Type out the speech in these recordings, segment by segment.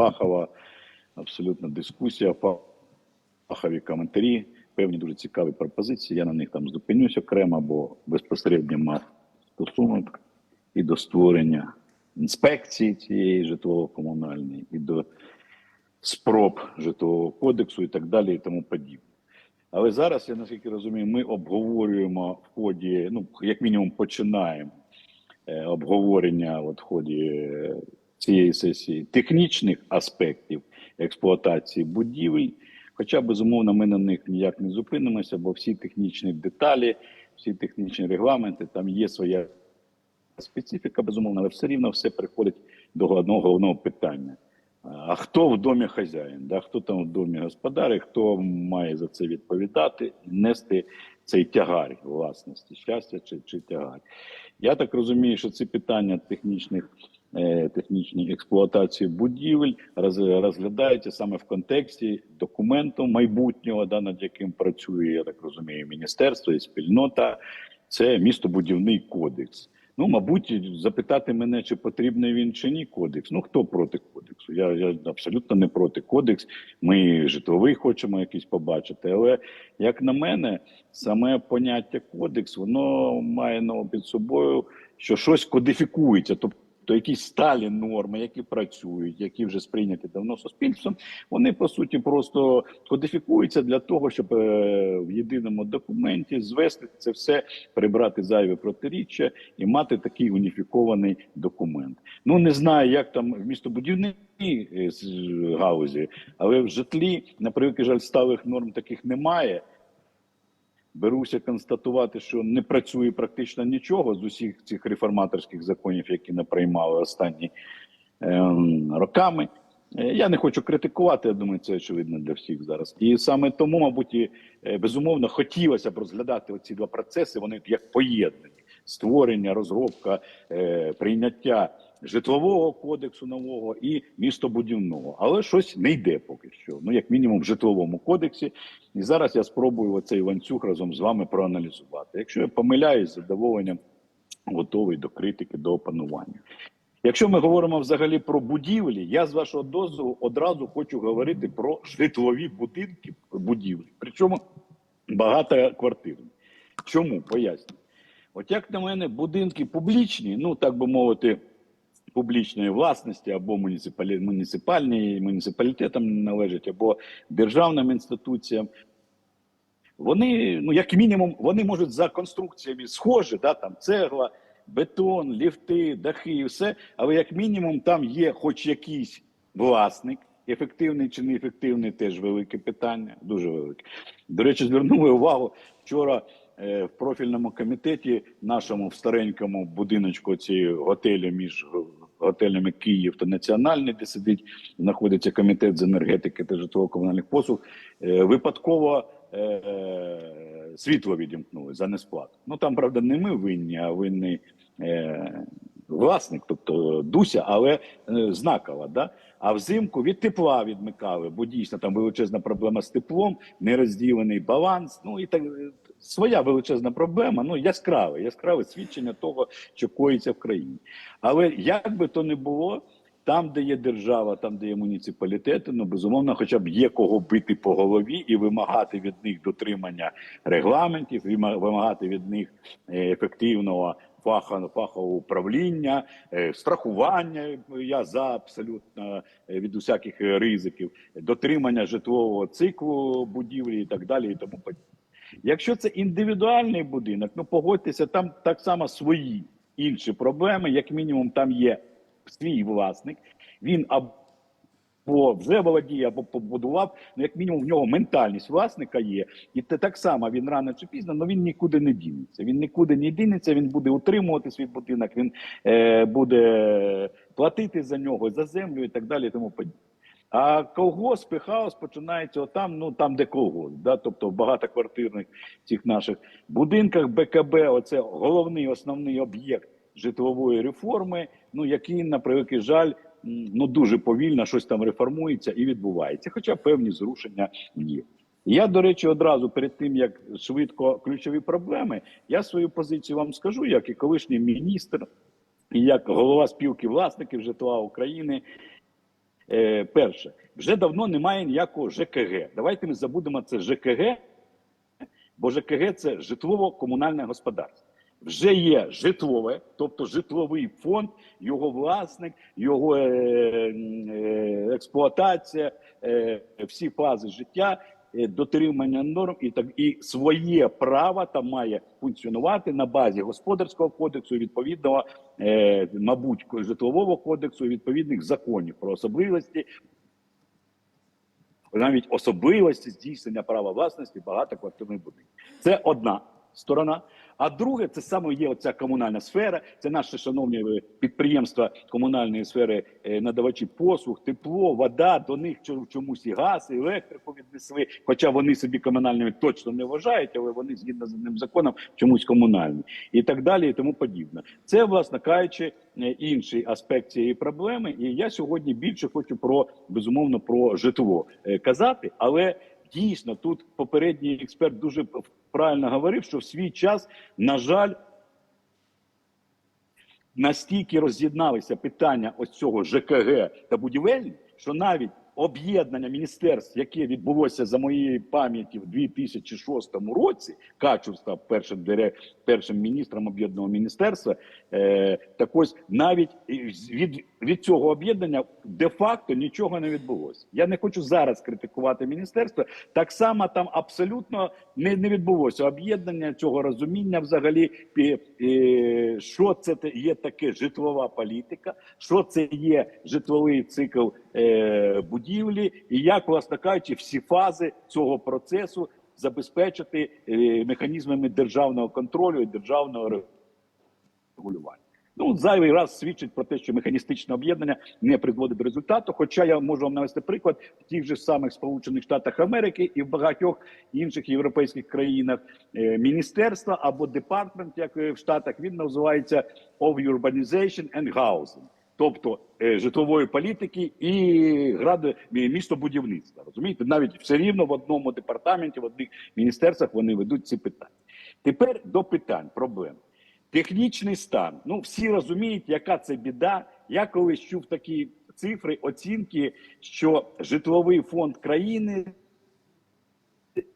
фахова, абсолютно дискусія, фахові коментарі, певні дуже цікаві пропозиції. Я на них там зупинюсь окремо, бо безпосередньо мав стосунок і до створення інспекції цієї житлово-комунальної, і до спроб житлового кодексу і так далі, і тому подібне. Але зараз, я наскільки розумію, ми обговорюємо в ході, ну, як мінімум, починаємо е, обговорення от в ході е, цієї сесії технічних аспектів експлуатації будівель. Хоча, безумовно, ми на них ніяк не зупинимося, бо всі технічні деталі, всі технічні регламенти, там є своя специфіка, безумовно, але все рівно все приходить до одного головного питання. А хто в домі хазяїн? Да? Хто там в домі господар, і хто має за це відповідати, нести цей тягар власності, щастя чи, чи тягар? Я так розумію, що ці питання технічних, е, технічної експлуатації будівель роз, розглядаються саме в контексті документу майбутнього, да, над яким працює, я так розумію, міністерство і спільнота. Це містобудівний кодекс. Ну, мабуть, запитати мене, чи потрібний він чи ні кодекс. Ну хто проти кодексу? Я я абсолютно не проти кодекс. Ми житловий хочемо якийсь побачити. Але як на мене, саме поняття кодекс воно має ну, під собою, що щось кодифікується. Тобто якісь сталі норми, які працюють, які вже сприйняті давно суспільством, вони по суті просто кодифікуються для того, щоб е, в єдиному документі звести це все, прибрати зайве протиріччя і мати такий уніфікований документ. Ну не знаю, як там в містобудівній е, галузі, але в житлі, на превеликий жаль, сталих норм таких немає. Беруся констатувати, що не працює практично нічого з усіх цих реформаторських законів, які наприймали останні ем, роками. Е, Я не хочу критикувати, я думаю, це очевидно для всіх зараз. І саме тому, мабуть, і, е, безумовно, хотілося б розглядати ці два процеси. Вони як поєднані: створення, розробка, е, прийняття житлового кодексу нового і містобудівного. Але щось не йде поки що. Ну, як мінімум, в житловому кодексі. І зараз я спробую оцей ланцюг разом з вами проаналізувати. Якщо я помиляюсь, задоволенням готовий до критики, до опанування. Якщо ми говоримо взагалі про будівлі, я з вашого дозволу одразу хочу говорити про житлові будинки, будівлі, причому багатоквартирні. Чому? Поясню. От як на мене, будинки публічні, ну так би мовити, публічної власності або муніципалі... муніципальні муніципалітетам належать, або державним інституціям. Вони, ну як мінімум, вони можуть за конструкціями схожі, да, там цегла, бетон, ліфти, дахи і все. Але як мінімум там є хоч якийсь власник, ефективний чи неефективний, теж велике питання, дуже велике. До речі, звернули увагу вчора е, в профільному комітеті, нашому в старенькому будиночку цієї готелю між готелями Київ та Національний, де сидить, знаходиться комітет з енергетики та житлово-комунальних послуг, е, випадково е, світло відімкнули за несплату. Ну там, правда, не ми винні, а винний е, власник, тобто Дуся, але знакова. Да? А взимку від тепла відмикали, бо дійсно там величезна проблема з теплом, нерозділений баланс. Ну і так своя величезна проблема. Ну яскраве, яскраве свідчення того, що коїться в країні. Але як би то не було. Там, де є держава, там, де є муніципалітети, ну безумовно, хоча б є кого бити по голові і вимагати від них дотримання регламентів, вимагати від них е, ефективного фахового управління, е, страхування. Я за абсолютно е, від усяких ризиків, дотримання житлового циклу будівлі і так далі, і тому подібне. Якщо це індивідуальний будинок, ну погодьтеся, там так само свої інші проблеми. Як мінімум, там є свій власник. Він або вже володіє, або побудував. Ну, як мінімум, в нього ментальність власника є, і те так само він рано чи пізно, але він нікуди не дінеться. Він нікуди не дінеться. Він буде утримувати свій будинок, він е, буде платити за нього, за землю і так далі. І тому подібне. А колгосп і хаос починається отам, ну там, де колгосп, да? тобто в багатоквартирних цих наших будинках БКБ, оце головний основний об'єкт житлової реформи, ну який, на превеликий жаль, ну дуже повільно щось там реформується і відбувається, хоча певні зрушення є. Я, до речі, одразу перед тим як швидко ключові проблеми, я свою позицію вам скажу, як і колишній міністр, і як голова спілки власників житла України. Е, перше, вже давно немає ніякого ЖКГ. Давайте ми забудемо це ЖКГ, бо ЖКГ це житлово-комунальне господарство. Вже є житлове, тобто житловий фонд, його власник, його е, е, експлуатація, е, всі фази життя, дотримання норм і так і своє право там має функціонувати на базі господарського кодексу, відповідного, е, мабуть, житлового кодексу, відповідних законів про особливості навіть особливості здійснення права власності багатоквартирних будинків. Це одна сторона. А друге, це саме є оця комунальна сфера. Це наші шановні е, підприємства комунальної сфери, е, надавачі послуг, тепло, вода. До них чо- чомусь і газ, і електрику віднесли. Хоча вони собі комунальними точно не вважають, але вони згідно з одним законом чомусь комунальні і так далі, і тому подібне. Це, власне кажучи, е, інший аспект цієї проблеми. І я сьогодні більше хочу про безумовно про житло казати, але. Дійсно, тут попередній експерт дуже правильно говорив, що в свій час, на жаль, настільки роз'єдналися питання ось цього ЖКГ та будівельні, що навіть об'єднання міністерств, яке відбулося за моєю пам'яті в 2006 році, Качур став першим першим міністром об'єднаного міністерства. Е, так ось навіть від, від цього об'єднання де-факто нічого не відбулося. Я не хочу зараз критикувати міністерство. Так само там абсолютно не, не відбулося об'єднання цього розуміння, взагалі, пі- е, що це є таке житлова політика, що це є житловий цикл е, будівлі, і як, власне кажучи, всі фази цього процесу забезпечити е, механізмами державного контролю і державного регулювання. Ну, зайвий раз свідчить про те, що механістичне об'єднання не призводить до результату. Хоча я можу вам навести приклад в тих же самих Сполучених Штатах Америки і в багатьох інших європейських країнах е, міністерства або департмент, як е, в Штатах, він називається of Urbanization and Housing. Тобто е, житлової політики і гради містобудівництва. Розумієте, навіть все рівно в одному департаменті, в одних міністерствах вони ведуть ці питання. Тепер до питань проблем. Технічний стан. Ну всі розуміють, яка це біда. Я колись чув такі цифри, оцінки, що житловий фонд країни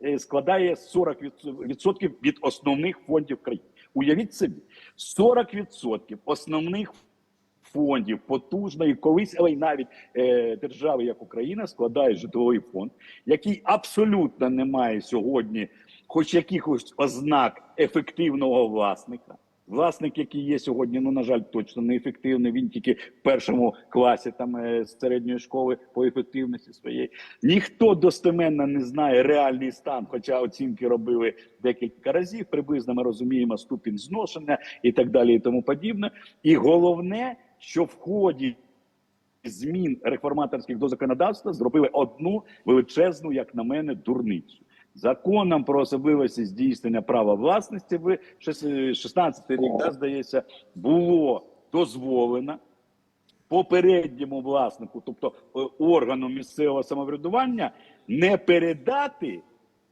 е, складає 40% від основних фондів країни. Уявіть собі, 40% основних фондів потужної, колись, але й навіть е, держави, як Україна, складає житловий фонд, який абсолютно не має сьогодні, хоч якихось ознак ефективного власника. Власник, який є сьогодні, ну на жаль, точно неефективний. Він тільки в першому класі там е, з середньої школи по ефективності своєї. Ніхто достеменно не знає реальний стан, хоча оцінки робили декілька разів. Приблизно ми розуміємо ступінь зношення і так далі, і тому подібне. І головне, що в ході змін реформаторських до законодавства зробили одну величезну, як на мене, дурницю. Законом про особливості здійснення права власності в 16 рік, да, здається, було дозволено попередньому власнику, тобто е, органу місцевого самоврядування, не передати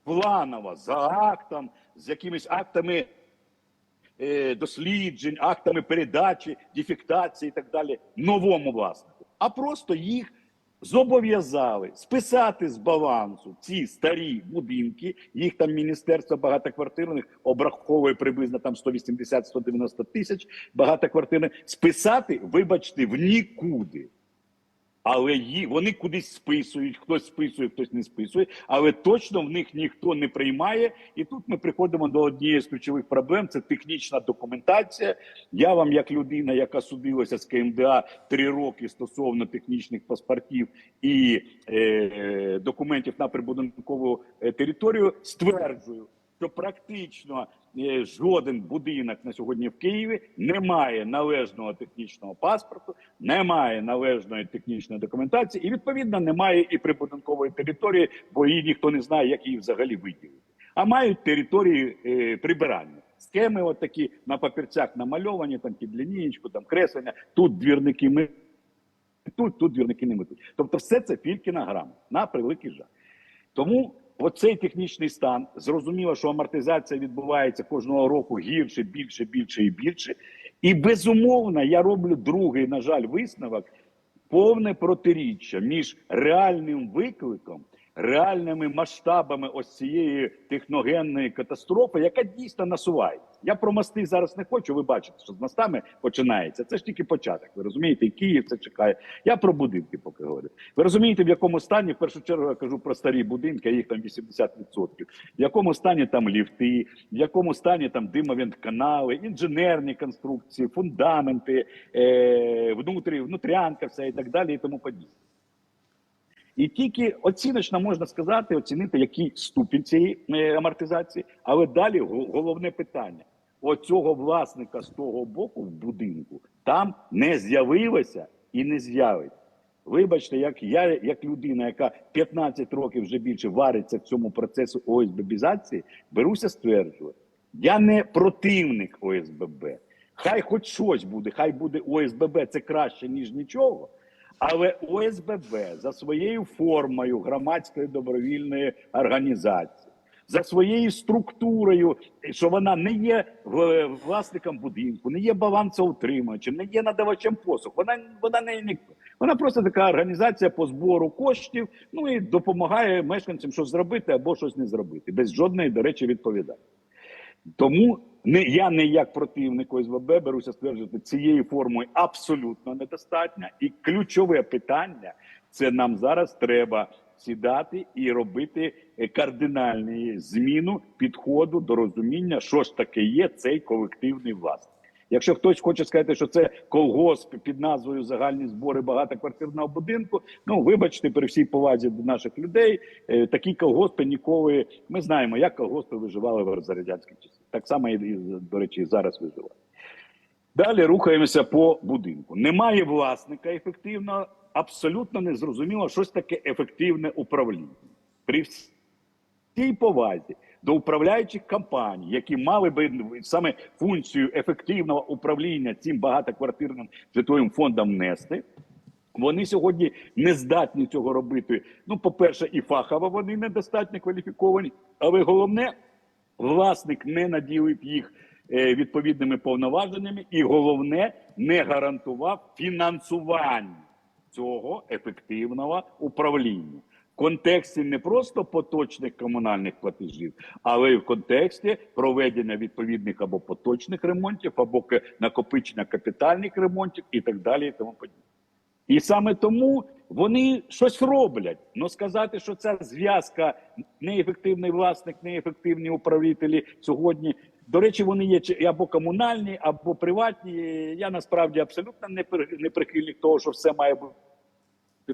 планово за актом, з якимись актами досліджень, актами передачі, дефектації і так далі новому власнику, а просто їх зобов'язали списати з балансу ці старі будинки. Їх там міністерство багатоквартирних обраховує приблизно там 180-190 тисяч багатоквартирних. Списати, вибачте, в нікуди. Але ї, вони кудись списують, хтось списує, хтось не списує, але точно в них ніхто не приймає. І тут ми приходимо до однієї з ключових проблем: це технічна документація. Я вам, як людина, яка судилася з КМДА три роки стосовно технічних паспортів і е, документів на прибудинкову е, територію, стверджую, що практично жоден будинок на сьогодні в Києві не має належного технічного паспорту, не має належної технічної документації, і відповідно немає і прибудинкової території, бо її ніхто не знає, як її взагалі виділити. А мають території е, прибирання. Схеми, от такі на папірцях намальовані, там під лінієчку, там креслення. Тут двірники ми тут, тут двірники не метуть. Тобто, все це Фількіна грама на превеликий жаль. Тому оцей технічний стан зрозуміло, що амортизація відбувається кожного року гірше, більше, більше і більше. І безумовно, я роблю другий, на жаль, висновок. повне протиріччя між реальним викликом, реальними масштабами ось цієї техногенної катастрофи, яка дійсно насувається. Я про мости зараз не хочу. Ви бачите, що з мостами починається. Це ж тільки початок. Ви розумієте, і Київ це чекає. Я про будинки поки говорю. Ви розумієте, в якому стані в першу чергу я кажу про старі будинки, їх там 80%. В якому стані там ліфти, в якому стані там димовент-канали, інженерні конструкції, фундаменти, е, внутрі, внутрянка, все і так далі, і тому подібне. І тільки оціночно можна сказати, оцінити, який ступінь цієї е, амортизації, але далі головне питання: оцього власника з того боку в будинку там не з'явилося і не з'явиться. Вибачте, як я, як людина, яка 15 років вже більше вариться в цьому процесу ОСББізації, беруся стверджувати. Я не противник ОСББ. Хай хоч щось буде, хай буде ОСББ, це краще, ніж нічого. Але ОСББ за своєю формою громадської добровільної організації, за своєю структурою, що вона не є власником будинку, не є балансоутримувачем, не є надавачем послуг. Вона вона не ніхто. Вона просто така організація по збору коштів. Ну і допомагає мешканцям щось зробити або щось не зробити, без жодної, до речі, відповідальності. Тому не я не як противник ОСББ беруся стверджувати цією формою абсолютно недостатньо. І ключове питання це нам зараз треба сідати і робити кардинальну зміну підходу до розуміння, що ж таке є цей колективний власник. Якщо хтось хоче сказати, що це колгосп під назвою загальні збори багатоквартирного будинку, ну вибачте, при всій повазі до наших людей, е, такі колгоспи ніколи ми знаємо, як колгоспи виживали в за радянських часів. Так само і до речі, зараз виживають. Далі рухаємося по будинку. Немає власника ефективного, абсолютно не зрозуміло, щось таке ефективне управління. При всій повазі до управляючих компаній, які мали би саме функцію ефективного управління цим багатоквартирним житловим фондом нести. Вони сьогодні не здатні цього робити. Ну, по-перше, і фахово вони недостатньо кваліфіковані, але головне, власник не наділив їх е, відповідними повноваженнями, і головне, не гарантував фінансування цього ефективного управління. В контексті не просто поточних комунальних платежів, але й в контексті проведення відповідних або поточних ремонтів, або накопичення капітальних ремонтів і так далі, і тому подібне. І саме тому вони щось роблять. але сказати, що ця зв'язка неефективний власник, неефективні управителі сьогодні. До речі, вони є або комунальні, або приватні. Я насправді абсолютно не прихильник того, що все має бути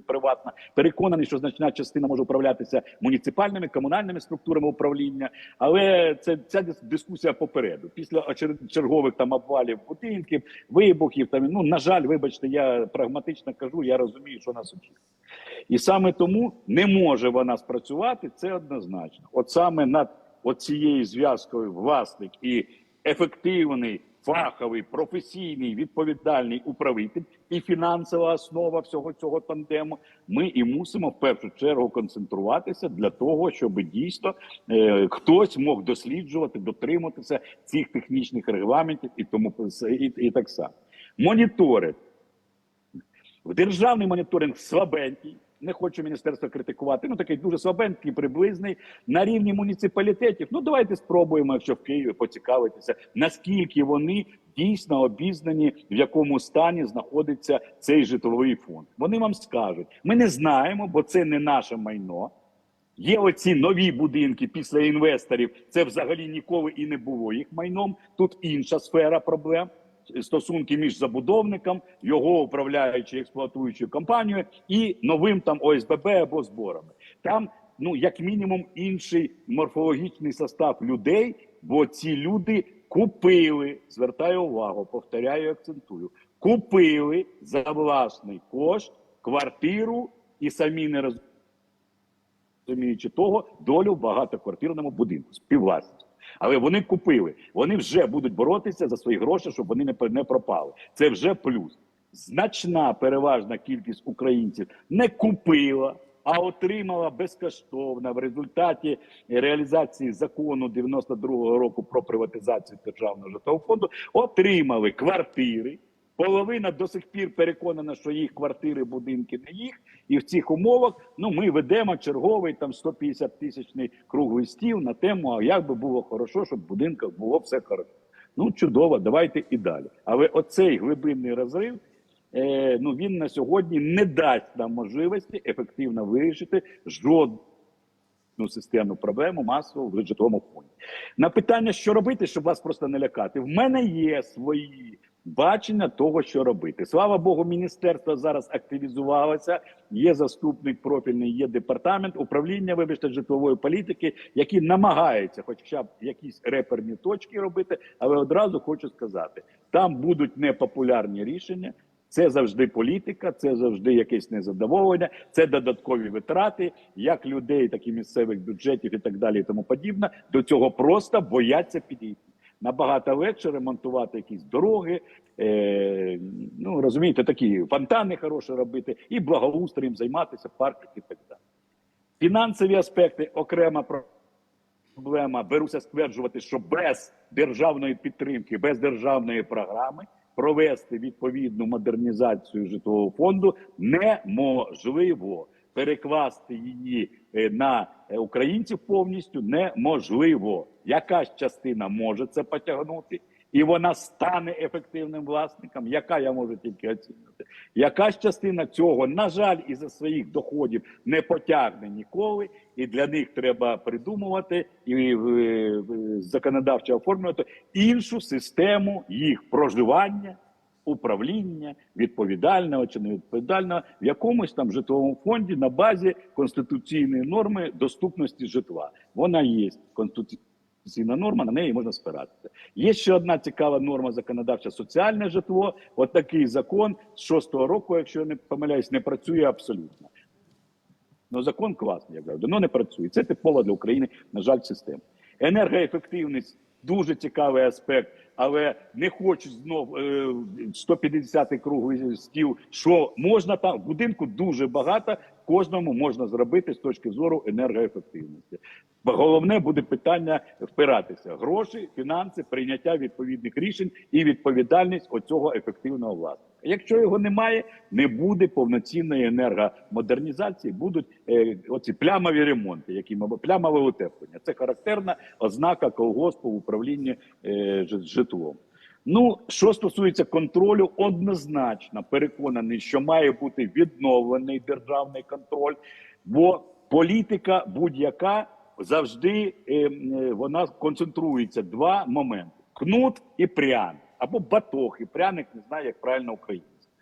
приватна. Переконаний, що значна частина може управлятися муніципальними комунальними структурами управління, але це ця дискусія попереду. Після чергових там обвалів будинків, вибухів там ну на жаль, вибачте, я прагматично кажу, я розумію, що нас очікує. І саме тому не може вона спрацювати. Це однозначно. От саме над оцією зв'язкою власник і ефективний, фаховий, професійний, відповідальний управитель і фінансова основа всього цього тандему. Ми і мусимо в першу чергу концентруватися для того, щоб дійсно е, хтось мог досліджувати, дотримуватися цих технічних регламентів і тому і, і так само. Моніторинг державний моніторинг слабенький. Не хочу міністерство критикувати. Ну такий дуже слабенький, приблизний на рівні муніципалітетів. Ну давайте спробуємо, якщо в Києві поцікавитися, наскільки вони дійсно обізнані, в якому стані знаходиться цей житловий фонд. Вони вам скажуть: ми не знаємо, бо це не наше майно. Є оці нові будинки після інвесторів. Це взагалі ніколи і не було їх майном. Тут інша сфера проблем. Стосунки між забудовником, його управляючою експлуатуючою компанією і новим там ОСББ або зборами. Там, ну як мінімум, інший морфологічний состав людей, бо ці люди купили. Звертаю увагу, повторяю, акцентую, купили за власний кошт квартиру і самі не розуміючи того, долю в багатоквартирному будинку, співвласність. Але вони купили, вони вже будуть боротися за свої гроші, щоб вони не, пропали. Це вже плюс. Значна переважна кількість українців не купила, а отримала безкоштовно в результаті реалізації закону 92-го року про приватизацію державного житлового фонду. Отримали квартири Половина до сих пір переконана, що їх квартири, будинки не їх, і в цих умовах ну ми ведемо черговий там 150 тисячний круглий стіл на тему, а як би було хорошо, щоб в будинках було все хорошо. Ну чудово, давайте і далі. Але оцей глибинний розрив. Е, ну він на сьогодні не дасть нам можливості ефективно вирішити жодну системну проблему масово в житловому фонді. На питання, що робити, щоб вас просто не лякати, в мене є свої бачення того, що робити. Слава Богу, міністерство зараз активізувалося. Є заступник профільний, є департамент управління, вибачте, житлової політики, які намагаються, хоча б якісь реперні точки робити. Але одразу хочу сказати: там будуть непопулярні рішення. Це завжди політика, це завжди якесь незадоволення, це додаткові витрати, як людей, так і місцевих бюджетів і так далі, і тому подібне. До цього просто бояться підійти. Набагато легше ремонтувати якісь дороги, е, ну розумієте, такі фонтани хороші робити, і благоустроєм займатися, парки і так далі. Фінансові аспекти окрема проблема. Беруся стверджувати, що без державної підтримки, без державної програми провести відповідну модернізацію житлового фонду неможливо. Перекласти її е, на е, українців повністю неможливо. Якась частина може це потягнути, і вона стане ефективним власником. Яка я можу тільки оцінити? Якась частина цього, на жаль, із за своїх доходів не потягне ніколи, і для них треба придумувати і е, законодавчо оформлювати іншу систему їх проживання управління відповідального чи невідповідального в якомусь там житловому фонді на базі конституційної норми доступності житла. Вона є конституційна норма, на неї можна спиратися. Є ще одна цікава норма законодавча соціальне житло. От такий закон з шостого року, якщо я не помиляюсь, не працює абсолютно. Ну, закон класний, як завжди, але не працює. Це типова для України, на жаль, система. Енергоефективність дуже цікавий аспект, але не хочуть знов е, 150-й круглий стіл. Що можна там в будинку дуже багато. Кожному можна зробити з точки зору енергоефективності. Головне буде питання впиратися: гроші, фінанси, прийняття відповідних рішень і відповідальність оцього ефективного власника. Якщо його немає, не буде повноцінної енергомодернізації. Будуть е, оці плямові ремонти, які плямове утеплення. Це характерна ознака колгоспу в управлінні е, житлом. Ну, що стосується контролю, однозначно переконаний, що має бути відновлений державний контроль, бо політика будь-яка завжди е, е, вона концентрується два моменти: кнут і пряник, або батог, і пряник не знаю, як правильно українською.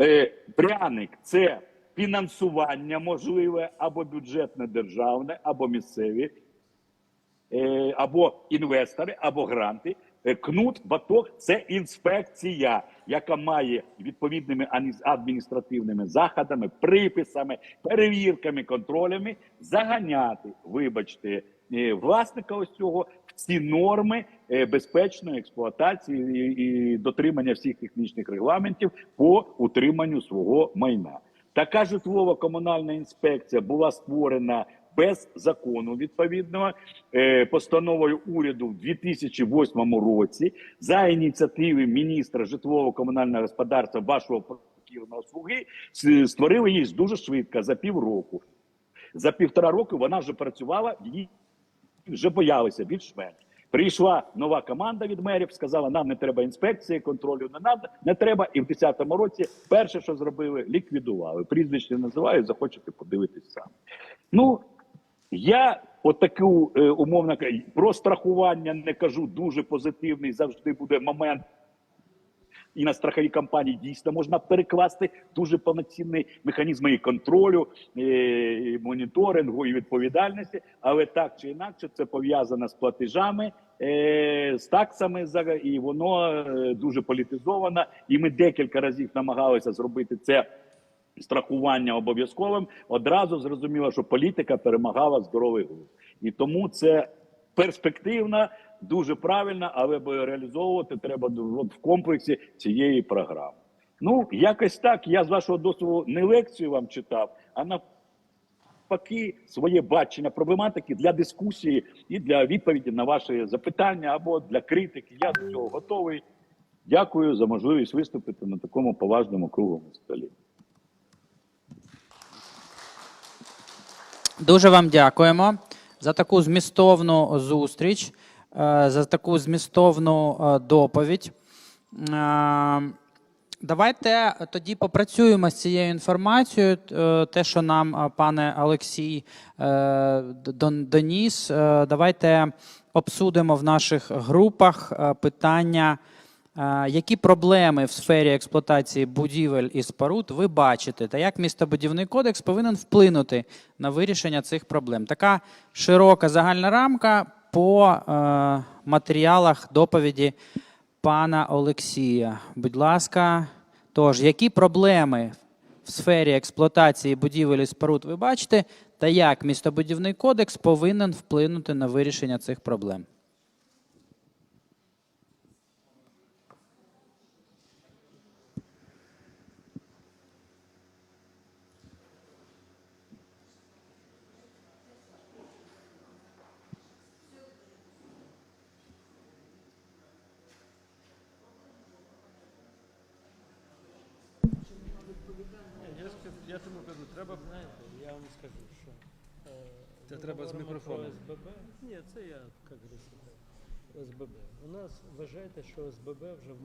Е, пряник це фінансування можливе або бюджетне державне, або місцеві, е, або інвестори, або гранти. Е, Кнут, батог це інспекція, яка має відповідними адміністративними заходами, приписами, перевірками, контролями заганяти, вибачте, е, власника ось цього в ці норми е, безпечної експлуатації і дотримання всіх технічних регламентів по утриманню свого майна. Така житлово-комунальна інспекція була створена без закону відповідного е, постановою уряду в 2008 році за ініціативи міністра житлово-комунального господарства вашого покірного слуги створили її дуже швидко за півроку. За півтора року вона вже працювала, її вже боялися більш-менш. Прийшла нова команда від мерів, сказала, нам не треба інспекції, контролю не надо, не треба. І в 10-му році перше, що зробили, ліквідували. Прізвище називаю, захочете подивитись самі. Ну я отаку е, умовно про страхування не кажу дуже позитивний. Завжди буде момент. І на страхові компанії дійсно можна перекласти дуже повноцінний механізм і контролю, і, і моніторингу і відповідальності, але так чи інакше це пов'язано з платежами, е, з таксами і воно е, дуже політизовано. І ми декілька разів намагалися зробити це страхування обов'язковим, одразу зрозуміло, що політика перемагала здоровий глузд. І тому це перспективна, дуже правильна, але реалізовувати треба в комплексі цієї програми. Ну, якось так. Я з вашого досвіду не лекцію вам читав, а навпаки своє бачення проблематики для дискусії і для відповіді на ваші запитання або для критики. Я до цього готовий. Дякую за можливість виступити на такому поважному круглому столі. Дуже вам дякуємо за таку змістовну зустріч, е, за таку змістовну е, доповідь. Е, Давайте тоді попрацюємо з цією інформацією. Те, що нам пане Олексій доніс, давайте обсудимо в наших групах питання. Які проблеми в сфері експлуатації будівель і споруд ви бачите, та як містобудівний кодекс повинен вплинути на вирішення цих проблем? Така широка загальна рамка по е, матеріалах доповіді пана Олексія. Будь ласка, тож, які проблеми в сфері експлуатації будівель і споруд ви бачите, та як містобудівний кодекс повинен вплинути на вирішення цих проблем? Я, скажу, я тому кажу, треба Знаєте, я вам скажу, що е, Це ми треба з мікрофоном. СББ. Ні, це я як говорю, СББ. У нас вважаєте, що СББ вже в